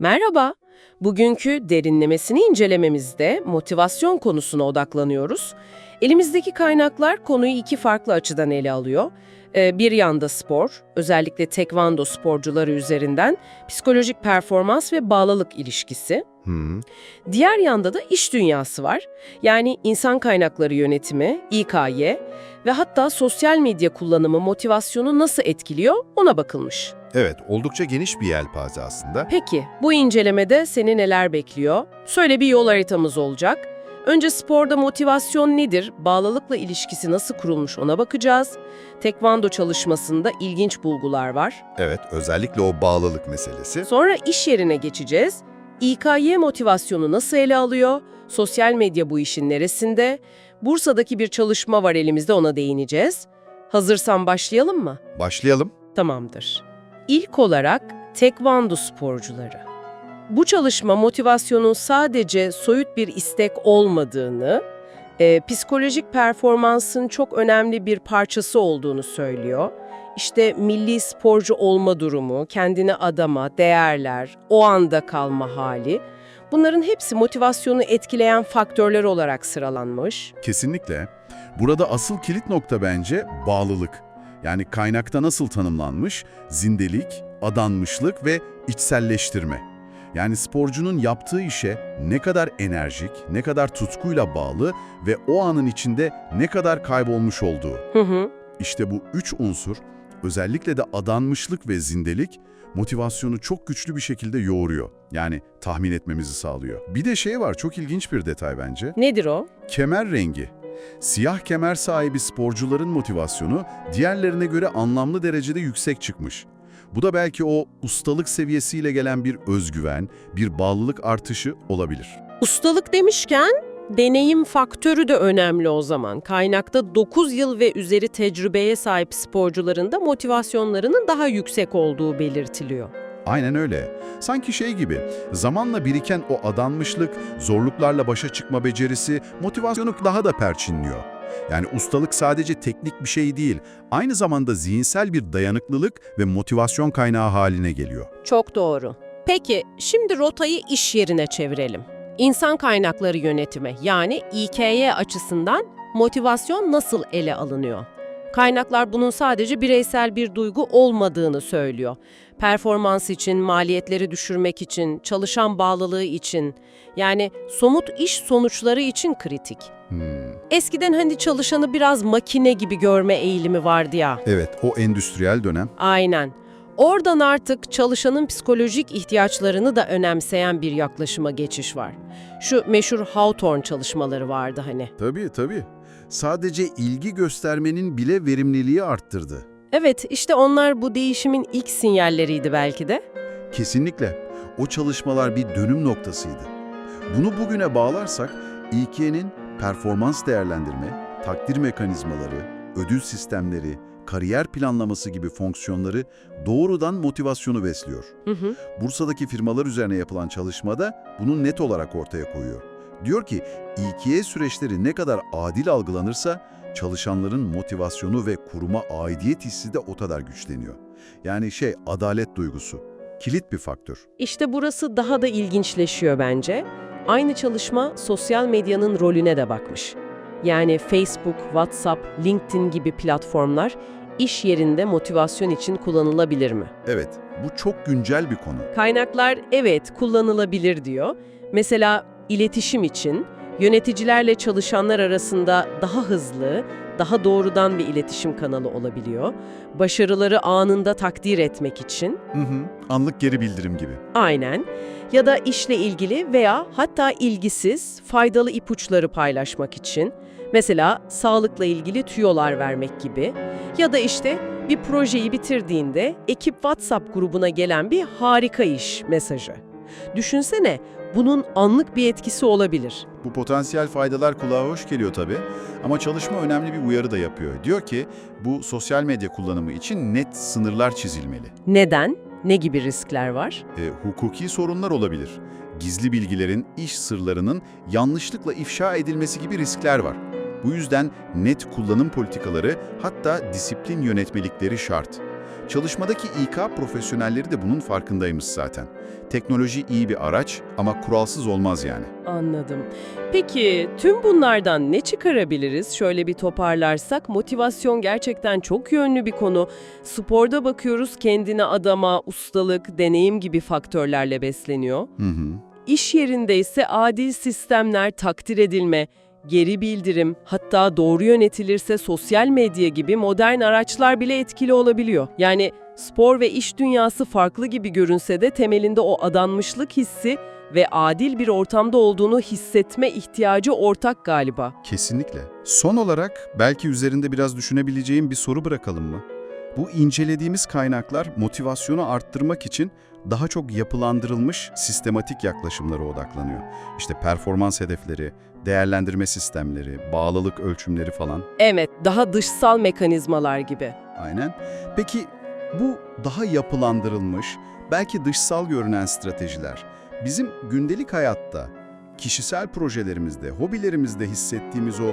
Merhaba. Bugünkü derinlemesini incelememizde motivasyon konusuna odaklanıyoruz. Elimizdeki kaynaklar konuyu iki farklı açıdan ele alıyor. Ee, Bir yanda spor, özellikle tekvando sporcuları üzerinden psikolojik performans ve bağlılık ilişkisi. Hı, Diğer yanda da iş dünyası var. Yani insan kaynakları yönetimi, İKY ve hatta sosyal medya kullanımı motivasyonu nasıl etkiliyor ona bakılmış. Evet, oldukça geniş bir yelpaze aslında. Peki, bu incelemede seni neler bekliyor? Şöyle bir yol haritamız olacak. Önce sporda motivasyon nedir, bağlılıkla ilişkisi nasıl kurulmuş ona bakacağız. Tekvando çalışmasında ilginç bulgular var. Evet, özellikle o bağlılık meselesi. Sonra iş yerine geçeceğiz. İKY motivasyonu nasıl ele alıyor? Sosyal medya bu işin neresinde? Bursa'daki bir çalışma var elimizde ona değineceğiz. Hazırsan başlayalım mı? Başlayalım. Tamamdır. İlk olarak tekvando sporcuları. Bu çalışma motivasyonun sadece soyut bir istek olmadığını, e, psikolojik performansın çok önemli bir parçası olduğunu söylüyor. İşte milli sporcu olma durumu, kendine adama, değerler, o anda kalma hali, bunların hepsi motivasyonu etkileyen faktörler olarak sıralanmış. Kesinlikle. Burada asıl kilit nokta bence bağlılık. Yani kaynakta nasıl tanımlanmış? Zindelik, adanmışlık ve içselleştirme. Yani sporcunun yaptığı işe ne kadar enerjik, ne kadar tutkuyla bağlı ve o anın içinde ne kadar kaybolmuş olduğu. Hı hı. İşte bu üç unsur, özellikle de adanmışlık ve zindelik, motivasyonu çok güçlü bir şekilde yoğuruyor. Yani tahmin etmemizi sağlıyor. Bir de şey var, çok ilginç bir detay bence. Nedir o? Kemer rengi. Siyah kemer sahibi sporcuların motivasyonu diğerlerine göre anlamlı derecede yüksek çıkmış. Bu da belki o ustalık seviyesiyle gelen bir özgüven, bir bağlılık artışı olabilir. Ustalık demişken deneyim faktörü de önemli o zaman. Kaynakta 9 yıl ve üzeri tecrübeye sahip sporcuların da motivasyonlarının daha yüksek olduğu belirtiliyor. Aynen öyle. Sanki şey gibi, zamanla biriken o adanmışlık, zorluklarla başa çıkma becerisi motivasyonu daha da perçinliyor. Yani ustalık sadece teknik bir şey değil, aynı zamanda zihinsel bir dayanıklılık ve motivasyon kaynağı haline geliyor. Çok doğru. Peki şimdi rotayı iş yerine çevirelim. İnsan kaynakları yönetimi yani İKY açısından motivasyon nasıl ele alınıyor? Kaynaklar bunun sadece bireysel bir duygu olmadığını söylüyor. Performans için, maliyetleri düşürmek için, çalışan bağlılığı için, yani somut iş sonuçları için kritik. Hmm. Eskiden hani çalışanı biraz makine gibi görme eğilimi vardı ya. Evet, o endüstriyel dönem. Aynen. Oradan artık çalışanın psikolojik ihtiyaçlarını da önemseyen bir yaklaşıma geçiş var. Şu meşhur Hawthorne çalışmaları vardı hani. Tabii tabii. Sadece ilgi göstermenin bile verimliliği arttırdı. Evet, işte onlar bu değişimin ilk sinyalleriydi belki de. Kesinlikle. O çalışmalar bir dönüm noktasıydı. Bunu bugüne bağlarsak, İK'nin performans değerlendirme, takdir mekanizmaları, ödül sistemleri, kariyer planlaması gibi fonksiyonları doğrudan motivasyonu besliyor. Hı hı. Bursa'daki firmalar üzerine yapılan çalışmada bunu net olarak ortaya koyuyor. Diyor ki, İK'ye süreçleri ne kadar adil algılanırsa, çalışanların motivasyonu ve kuruma aidiyet hissi de o kadar güçleniyor. Yani şey, adalet duygusu. Kilit bir faktör. İşte burası daha da ilginçleşiyor bence. Aynı çalışma sosyal medyanın rolüne de bakmış. Yani Facebook, WhatsApp, LinkedIn gibi platformlar iş yerinde motivasyon için kullanılabilir mi? Evet, bu çok güncel bir konu. Kaynaklar evet kullanılabilir diyor. Mesela iletişim için yöneticilerle çalışanlar arasında daha hızlı, daha doğrudan bir iletişim kanalı olabiliyor. Başarıları anında takdir etmek için Hı hı, anlık geri bildirim gibi. aynen ya da işle ilgili veya hatta ilgisiz faydalı ipuçları paylaşmak için mesela sağlıkla ilgili tüyolar vermek gibi ya da işte bir projeyi bitirdiğinde ekip WhatsApp grubuna gelen bir harika iş mesajı. Düşünsene bunun anlık bir etkisi olabilir. Bu potansiyel faydalar kulağa hoş geliyor tabii ama çalışma önemli bir uyarı da yapıyor. Diyor ki bu sosyal medya kullanımı için net sınırlar çizilmeli. Neden? Ne gibi riskler var? E, hukuki sorunlar olabilir. Gizli bilgilerin, iş sırlarının yanlışlıkla ifşa edilmesi gibi riskler var. Bu yüzden net kullanım politikaları hatta disiplin yönetmelikleri şart. Çalışmadaki İK profesyonelleri de bunun farkındaymış zaten. Teknoloji iyi bir araç ama kuralsız olmaz yani. Anladım. Peki tüm bunlardan ne çıkarabiliriz? Şöyle bir toparlarsak motivasyon gerçekten çok yönlü bir konu. Sporda bakıyoruz kendine adama, ustalık, deneyim gibi faktörlerle besleniyor. Hı hı. İş yerinde ise adil sistemler, takdir edilme, geri bildirim, hatta doğru yönetilirse sosyal medya gibi modern araçlar bile etkili olabiliyor. Yani spor ve iş dünyası farklı gibi görünse de temelinde o adanmışlık hissi ve adil bir ortamda olduğunu hissetme ihtiyacı ortak galiba. Kesinlikle. Son olarak belki üzerinde biraz düşünebileceğim bir soru bırakalım mı? Bu incelediğimiz kaynaklar motivasyonu arttırmak için daha çok yapılandırılmış sistematik yaklaşımlara odaklanıyor. İşte performans hedefleri, değerlendirme sistemleri, bağlılık ölçümleri falan. Evet, daha dışsal mekanizmalar gibi. Aynen. Peki bu daha yapılandırılmış, belki dışsal görünen stratejiler bizim gündelik hayatta, kişisel projelerimizde, hobilerimizde hissettiğimiz o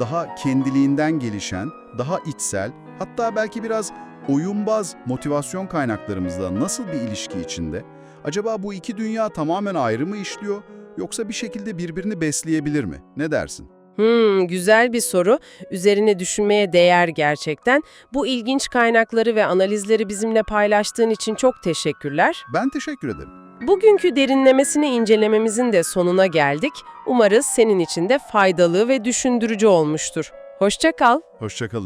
daha kendiliğinden gelişen, daha içsel, hatta belki biraz oyunbaz motivasyon kaynaklarımızla nasıl bir ilişki içinde? Acaba bu iki dünya tamamen ayrı mı işliyor yoksa bir şekilde birbirini besleyebilir mi? Ne dersin? Hmm, güzel bir soru. Üzerine düşünmeye değer gerçekten. Bu ilginç kaynakları ve analizleri bizimle paylaştığın için çok teşekkürler. Ben teşekkür ederim. Bugünkü derinlemesine incelememizin de sonuna geldik. Umarız senin için de faydalı ve düşündürücü olmuştur. Hoşça kal. Hoşçakalın.